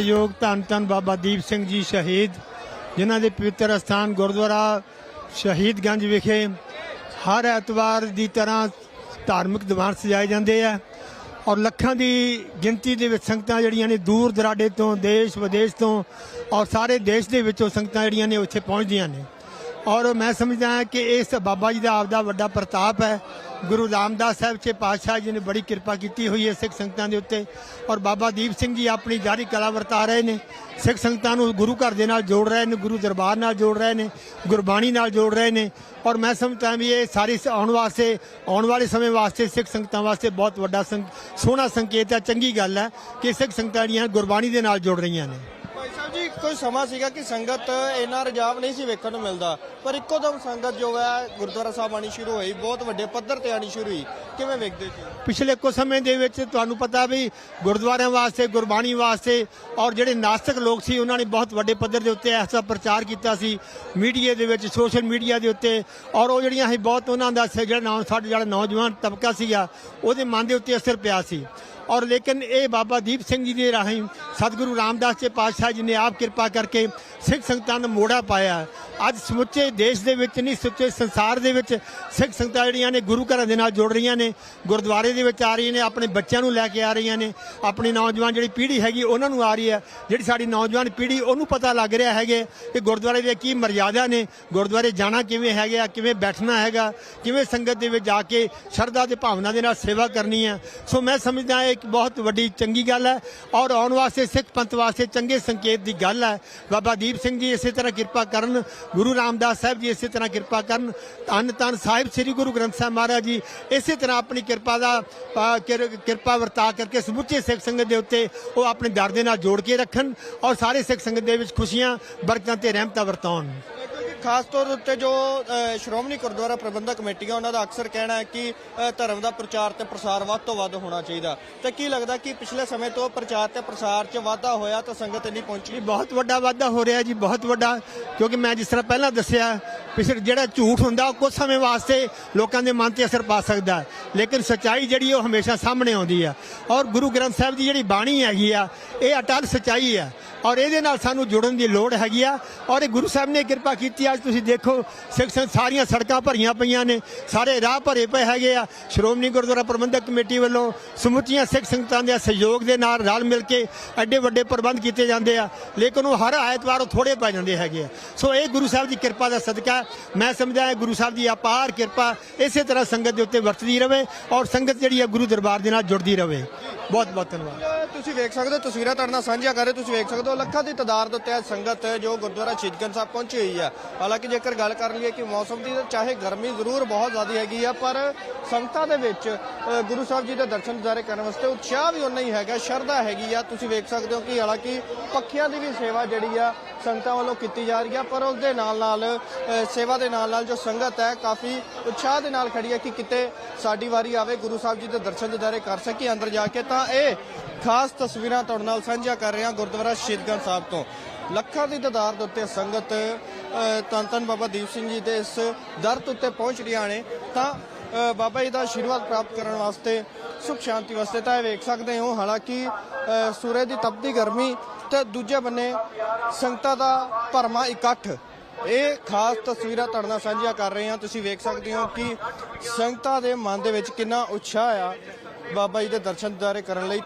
ਯੋਗ ਧੰਨ ਧੰਨ ਬਾਬਾ ਦੀਪ ਸਿੰਘ ਜੀ ਸ਼ਹੀਦ, ਜਿਨ੍ਹਾਂ ਦੇ ਪਵਿੱਤਰ ਸਥਾਨ ਗੁਰਦੁਆਰਾ ਸ਼ਹੀਦਗੰਜ ਵਿਖੇ ਹਰ ਐਤਵਾਰ ਦੀ ਤਰ੍ਹਾਂ ਧਾਰਮਿਕ ਦੀਵਾਨ ਸਜਾਏ ਜਾਂਦੇ ਆ। ਔਰ ਲੱਖਾਂ ਦੀ ਗਿਣਤੀ ਦੇ ਵਿੱਚ ਸੰਗਤਾਂ ਜਿਹੜੀਆਂ ਨੇ ਦੂਰ ਦਰਾਡੇ ਤੋਂ, ਦੇਸ਼ ਵਿਦੇਸ਼ ਤੋਂ ਔਰ ਸਾਰੇ ਦੇਸ਼ ਦੇ ਵਿੱਚੋਂ ਸੰਗਤਾਂ ਜਿਹੜੀਆਂ ਨੇ ਉੱਥੇ ਪਹੁੰਚਦੀਆਂ ਨੇ। ਔਰ ਮੈਂ ਸਮਝਦਾ ਹਾਂ ਕਿ ਇਸ ਬਾਬਾ ਜੀ ਦਾ ਆਪਦਾ ਵੱਡਾ ਪ੍ਰਤਾਪ ਹੈ ਗੁਰੂ ਰਾਮਦਾਸ ਸਾਹਿਬ ਛੇ ਪਾਤਸ਼ਾਹ ਜੀ ਨੇ ਬੜੀ ਕਿਰਪਾ ਕੀਤੀ ਹੋਈ ਹੈ ਸਿੱਖ ਸੰਗਤਾਂ ਦੇ ਉੱਤੇ ਔਰ ਬਾਬਾ ਦੀਪ ਸਿੰਘ ਜੀ ਆਪਣੀ ਜਾਰੀ ਕਲਾ ਵਰਤਾ ਰਹੇ ਨੇ। ਸਿੱਖ ਸੰਗਤਾਂ ਨੂੰ ਗੁਰੂ ਘਰ ਦੇ ਨਾਲ ਜੋੜ ਰਹੇ ਨੇ, ਗੁਰੂ ਦਰਬਾਰ ਨਾਲ ਜੋੜ ਰਹੇ ਨੇ, ਗੁਰਬਾਣੀ ਨਾਲ ਜੋੜ ਰਹੇ ਨੇ ਔਰ ਮੈਂ ਸਮਝਦਾ ਵੀ ਇਹ ਸਾਰੀ ਆਉਣ ਵਾਸਤੇ, ਆਉਣ ਵਾਲੇ ਸਮੇਂ ਵਾਸਤੇ ਸਿੱਖ ਸੰਗਤਾਂ ਵਾਸਤੇ ਬਹੁਤ ਵੱਡਾ ਸੰਕ- ਸੋਹਣਾ ਸੰਕੇਤ ਹੈ, ਚੰਗੀ ਗੱਲ ਹੈ ਕਿ ਸਿੱਖ ਸੰਗਤਾਂ ਜਿਹੜੀਆਂ ਗੁਰਬਾਣੀ ਦੇ ਨਾਲ ਜੁੜ ਰਹੀਆਂ ਨੇ। ਭਾਈ ਕੋਈ ਸਮਾਂ ਸੀਗਾ ਕਿ ਸੰਗਤ ਇੰਨਾ ਰਜਾਵ ਨਹੀਂ ਸੀ ਵੇਖਣ ਨੂੰ ਮਿਲਦਾ। ਪਰ ਇੱਕੋ ਦਮ ਸੰਗਤ ਜੋ ਹੈ, ਗੁਰਦੁਆਰਾ ਸਾਹਿਬ ਆਣੀ ਸ਼ੁਰੂ ਹੋਈ, ਬਹੁਤ ਵੱਡੇ ਪੱਧਰ ਤੇ ਆਣੀ ਸ਼ੁਰੂ ਹੋਈ। ਕਿਵੇਂ ਵੇਖਦੇ ਜੀ ਪਿਛਲੇ ਕੁਝ ਸਮੇਂ ਦੇ ਵਿੱਚ ਤੁਹਾਨੂੰ ਪਤਾ ਵੀ ਗੁਰਦੁਆਰਿਆਂ ਵਾਸਤੇ, ਗੁਰਬਾਣੀ ਵਾਸਤੇ ਔਰ ਜਿਹੜੇ ਨਾਸਤਿਕ ਲੋਕ ਸੀ, ਉਹਨਾਂ ਨੇ ਬਹੁਤ ਵੱਡੇ ਪੱਧਰ ਦੇ ਉੱਤੇ ਐਸਾ ਪ੍ਰਚਾਰ ਕੀਤਾ ਸੀ। ਮੀਡੀਆ ਦੇ ਵਿੱਚ, ਸੋਸ਼ਲ ਮੀਡੀਆ ਦੇ ਉੱਤੇ ਔਰ ਉਹ ਜਿਹੜੀਆਂ ਸੀ ਬਹੁਤ ਉਹਨਾਂ ਦਾ ਜਿਹੜਾ ਨੌ ਸਾਡੇ ਜਿਹੜਾ ਨੌਜਵਾਨ ਤਬਕਾ ਸੀਗਾ, ਉਹਦੇ ਮਨ ਦੇ ਉੱਤੇ ਅਸਰ ਪਿਆ ਸੀ। ਔਰ ਲੇਕਿਨ ਇਹ ਬਾਬਾ ਦੀਪ ਸਿੰਘ ਜੀ ਦੇ ਰਾਹੀਂ ਸਤਿਗੁਰੂ ਰਾਮਦਾਸ ਜੀ ਪਾਤਸ਼ਾਹ ਜੀ ਨੇ ਆਪ ਕਿਰਪਾ ਕਰਕੇ ਸਿੱਖ ਸੰਗਤਾਂ ਨੂੰ ਮੋੜਾ ਪਾਇਆ। ਅੱਜ ਸਮੁੱਚੇ ਦੇਸ਼ ਦੇ ਵਿੱਚ ਨਹੀਂ, ਸਮੁੱਚੇ ਸੰਸਾਰ ਦੇ ਵਿੱਚ ਸਿੱਖ ਸੰਗਤਾਂ ਜਿਹੜੀਆਂ ਨੇ ਗੁਰੂ ਘਰਾਂ ਦੇ ਨਾਲ ਜੁੜ ਰਹੀਆਂ ਨੇ, ਗੁਰਦੁਆਰੇ ਦੇ ਵਿੱਚ ਆ ਰਹੀਆਂ ਨੇ, ਆਪਣੇ ਬੱਚਿਆਂ ਨੂੰ ਲੈ ਕੇ ਆ ਰਹੀਆਂ ਨੇ, ਆਪਣੀ ਨੌਜਵਾਨ ਜਿਹੜੀ ਪੀੜ੍ਹੀ ਹੈਗੀ ਉਹਨਾਂ ਨੂੰ ਆ ਰਹੀ ਹੈ, ਜਿਹੜੀ ਸਾਡੀ ਨੌਜਵਾਨ ਪੀੜ੍ਹੀ ਉਹਨੂੰ ਪਤਾ ਲੱਗ ਰਿਹਾ ਹੈਗੇ ਕਿ ਗੁਰਦੁਆਰੇ ਦੇ ਕੀ ਮਰਿਆਦਾ ਨੇ, ਗੁਰਦੁਆਰੇ ਜਾਣਾ ਕਿਵੇਂ ਹੈਗਾ, ਕਿਵੇਂ ਬੈਠਣਾ ਹੈਗਾ, ਕਿਵੇਂ ਸੰਗਤ ਦੇ ਵਿੱਚ ਜਾ ਕੇ ਸ਼ਰਧਾ ਤੇ ਭਾਵਨਾ ਦੇ ਨਾਲ ਸੇਵਾ ਕਰਨੀ ਹੈ। ਸੋ ਮੈਂ ਸਮਝਦਾ ਇਹ ਇੱਕ ਬਹੁਤ ਵੱਡੀ ਚੰਗੀ ਗੱਲ ਹੈ ਔਰ ਆਉਣ ਵਾਸਤੇ, ਸਿੱਖ ਪੰਥ ਵਾਸਤੇ ਚੰਗੇ ਸੰਕੇਤ ਦੀ ਗੱਲ ਹੈ। ਬਾਬਾ ਦੀਪ ਸਿੰਘ ਜੀ ਇਸੇ ਤਰ੍ਹਾਂ ਕਿਰਪਾ ਕਰਨ ਗੁਰੂ ਰਾਮਦਾਸ ਸਾਹਿਬ ਜੀ ਇਸੇ ਤਰ੍ਹਾਂ ਕਿਰਪਾ ਕਰਨ, ਧੰਨ ਧੰਨ ਸਾਹਿਬ ਸ੍ਰੀ ਗੁਰੂ ਗ੍ਰੰਥ ਸਾਹਿਬ ਮਹਾਰਾਜ ਜੀ, ਇਸੇ ਤਰ੍ਹਾਂ ਆਪਣੀ ਕਿਰਪਾ ਦਾ ਕਿਰ- ਕਿਰਪਾ ਵਰਤਾ ਕਰਕੇ ਸਮੁੱਚੇ ਸਿੱਖ ਸੰਗਤ ਦੇ ਉੱਤੇ ਉਹ ਆਪਣੇ ਦਰ ਦੇ ਨਾਲ ਜੋੜ ਕੇ ਰੱਖਣ ਔਰ ਸਾਰੇ ਸਿੱਖ ਸੰਗਤ ਦੇ ਵਿੱਚ ਖੁਸ਼ੀਆਂ, ਬਰਕਤਾਂ ਤੇ ਰਹਿਮਤਾਂ ਵਰਤਾਉਣ। ਖਾਸ ਤੌਰ ਉੱਤੇ ਜੋ ਸ਼੍ਰੋਮਣੀ ਗੁਰਦੁਆਰਾ ਪ੍ਰਬੰਧਕ ਕਮੇਟੀਆਂ, ਉਹਨਾਂ ਦਾ ਅਕਸਰ ਕਹਿਣਾ ਹੈ ਕਿ ਧਰਮ ਦਾ ਪ੍ਰਚਾਰ ਤੇ ਪ੍ਰਸਾਰ ਵੱਧ ਤੋਂ ਵੱਧ ਹੋਣਾ ਚਾਹੀਦਾ। ਤੇ ਕੀ ਲੱਗਦਾ ਕਿ ਪਿਛਲੇ ਸਮੇਂ ਤੋਂ ਪ੍ਰਚਾਰ ਤੇ ਪ੍ਰਸਾਰ 'ਚ ਵਾਧਾ ਹੋਇਆ ਤਾਂ ਸੰਗਤ ਇੰਨੀ ਪਹੁੰਚੀ? ਜੀ ਬਹੁਤ ਵੱਡਾ ਵਾਧਾ ਹੋ ਰਿਹਾ ਜੀ, ਬਹੁਤ ਵੱਡਾ। ਕਿਉਂਕਿ ਮੈਂ ਜਿਸ ਤਰ੍ਹਾਂ ਪਹਿਲਾਂ ਦੱਸਿਆ ਪਿਛੜ ਜਿਹੜਾ ਝੂਠ ਹੁੰਦਾ, ਉਹ ਕੁਝ ਸਮੇਂ ਵਾਸਤੇ ਲੋਕਾਂ ਦੇ ਮਨ ਤੇ ਅਸਰ ਪਾ ਸਕਦਾ ਲੇਕਿਨ ਸੱਚਾਈ ਜਿਹੜੀ ਉਹ ਹਮੇਸ਼ਾ ਸਾਹਮਣੇ ਆਉਂਦੀ ਆ। ਔਰ ਗੁਰੂ ਗ੍ਰੰਥ ਸਾਹਿਬ ਦੀ ਜਿਹੜੀ ਬਾਣੀ ਹੈਗੀ ਆ, ਇਹ ਅਟਲ ਸੱਚਾਈ ਆ। ਔਰ ਇਹਦੇ ਨਾਲ ਸਾਨੂੰ ਜੁੜਨ ਦੀ ਲੋੜ ਹੈਗੀ ਆ। ਔਰ ਇਹ ਗੁਰੂ ਸਾਹਿਬ ਨੇ ਕਿਰਪਾ ਕੀਤੀ ਅੱਜ ਤੁਸੀਂ ਦੇਖੋ ਸਿੱਖ ਸੰਗਤ ਸਾਰੀਆਂ ਸੜਕਾਂ ਭਰੀਆਂ ਪਈਆਂ ਨੇ। ਸਾਰੇ ਰਾਹ ਭਰੇ ਪਏ ਹੈਗੇ ਆ। ਸ਼੍ਰੋਮਣੀ ਗੁਰਦੁਆਰਾ ਪ੍ਰਬੰਧਕ ਕਮੇਟੀ ਵੱਲੋਂ ਸਮੁੱਚੀਆਂ ਸਿੱਖ ਸੰਗਤਾਂ ਦੇ ਸਹਿਯੋਗ ਦੇ ਨਾਲ ਰਲ ਮਿਲ ਕੇ ਐਡੇ ਵੱਡੇ ਪ੍ਰਬੰਧ ਕੀਤੇ ਜਾਂਦੇ ਆ। ਲੇਕਿਨ ਉਹ ਹਰ ਐਤਵਾਰ ਉਹ ਥੋੜੇ ਪੈ ਜਾਂਦੇ ਹੈਗੇ ਆ। ਸੋ ਇਹ ਗੁਰੂ ਸਾਹਿਬ ਦੀ ਕਿਰਪਾ ਦਾ ਸਦਕਾ। ਹੈ। ਮੈਂ ਸਮਝਦਾ ਹਾਂ ਗੁਰੂ ਸਾਹਿਬ ਦੀ ਅਪਾਰ ਕਿਰਪਾ ਇਸੇ ਤਰ੍ਹਾਂ ਸੰਗਤ ਦੇ ਉੱਤੇ ਵਰਤਦੀ ਰਵੇ ਔਰ ਸੰਗਤ ਜਿਹੜੀ ਹੈ ਗੁਰੂ ਦਰਬਾਰ ਦੇ ਨਾਲ ਜੁੜਦੀ ਰਵੇ। ਬਹੁਤ ਬਹੁਤ ਧੰਨਵਾਦ। ਤੁਸੀਂ ਵੇਖ ਸਕਦੇ ਹੋ ਤਸਵੀਰਾਂ ਤੁਹਾਡੇ ਨਾਲ ਸਾਂਝੀਆਂ ਕਰ ਰਹੇ ਤੁਸੀਂ ਵੇਖ ਸਕਦੇ ਹੋ ਲੱਖਾਂ ਦੀ ਤਾਦਾਦ ਦੇ ਉੱਤੇ ਸੰਗਤ ਜੋ ਗੁਰਦੁਆਰਾ ਸ਼ਹੀਦਗੰਜ ਸਾਹਿਬ ਪਹੁੰਚੀ ਹੋਈ ਹੈ। ਹਾਲਾਂਕਿ ਜੇਕਰ ਗੱਲ ਕਰ ਲਈਏ ਕਿ ਮੌਸਮ ਦੀ ਚਾਹੇ ਗਰਮੀ ਜ਼ਰੂਰ ਬਹੁਤ ਜ਼ਿਆਦਾ ਹੈਗੀ ਆ, ਪਰ ਸੰਗਤਾਂ ਦੇ ਵਿੱਚ ਗੁਰੂ ਸਾਹਿਬ ਜੀ ਦੇ ਦਰਸ਼ਨ ਦਿਦਾਰੇ ਕਰਨ ਵਾਸਤੇ ਉਤਸ਼ਾਹ ਵੀ ਉਨਾ ਹੀ ਹੈਗਾ, ਸ਼ਰਧਾ ਹੈਗੀ ਆ। ਤੁਸੀਂ ਵੇਖ ਸਕਦੇ ਹੋ ਕਿ ਹਾਲਾਂਕਿ ਪੱਖੀਆਂ ਦੀ ਵੀ ਸੇਵਾ ਜਿਹੜੀ ਆ, ਸੰਗਤਾਂ ਵੱਲੋਂ ਕੀਤੀ ਜਾ ਰਹੀ ਆ, ਪਰ ਉਸ ਦੇ ਨਾਲ ਨਾਲ ਸੇਵਾ ਦੇ ਨਾਲ ਨਾਲ ਜੋ ਸੰਗਤ ਹੈ, ਕਾਫੀ ਉਤਸ਼ਾਹ ਦੇ ਨਾਲ ਖੜੀ ਹੈ ਕਿ ਕਿਤੇ ਸਾਡੀ ਵਾਰੀ ਆਵੇ, ਗੁਰੂ ਸਾਹਿਬ ਜੀ ਦੇ ਦਰਸ਼ਨ ਦਿਦਾਰੇ ਕਰ ਸਕੀਏ, ਅੰਦਰ ਜਾ ਕੇ ਤਾਂ ਇਹ ਖਾਸ ਤਸਵੀਰਾਂ ਤੁਹਾਡੇ ਨਾਲ ਸਾਂਝੀਆਂ ਕਰ ਰਹੇ ਹਾਂ ਗੁਰਦੁਆਰਾ ਸ਼ਹੀਦਗੰਜ ਸਾਹਿਬ ਤੋਂ। ਲੱਖਾਂ ਦੀ ਤਾਦਾਦ ਦੇ ਉੱਤੇ ਸੰਗਤ ਅ, ਧੰਨ ਧੰਨ ਬਾਬਾ ਦੀਪ ਸਿੰਘ ਜੀ ਦੇ ਇਸ ਦਰ ਉੱਤੇ ਪਹੁੰਚ ਰਹੀਆਂ ਨੇ। ਤਾਂ ਬਾਬਾ ਜੀ ਦਾ ਆਸ਼ੀਰਵਾਦ ਪ੍ਰਾਪਤ ਕਰਨ ਵਾਸਤੇ ਸੁਖ ਸ਼ਾਂਤੀ ਵਾਸਤੇ ਤਾਂ ਇਹ ਵੇਖ ਸਕਦੇ ਹੋ। ਹਾਲਾਂਕਿ ਸੂਰਜ ਦੀ ਤਪਦੀ ਗਰਮੀ ਤੇ ਦੂਜੇ ਬੰਨੇ ਸੰਗਤਾਂ ਦਾ ਭਰਮਾ ਇਕੱਠ। ਇਹ ਖਾਸ ਤਸਵੀਰਾਂ ਤੁਹਾਡੇ ਨਾਲ ਸਾਂਝੀਆਂ ਕਰ ਰਹੇ ਹਾਂ। ਤੁਸੀਂ ਵੇਖ ਸਕਦੇ ਹੋ ਕਿ ਸੰਗਤਾਂ ਦੇ ਮਨ ਦੇ ਵਿੱਚ ਕਿੰਨਾ ਉਤਸ਼ਾਹ ਆ। ਬਾਬਾ ਜੀ ਦੇ ਦਰਸ਼ਨ ਦਿਦਾਰੇ ਕਰਨ ਲਈ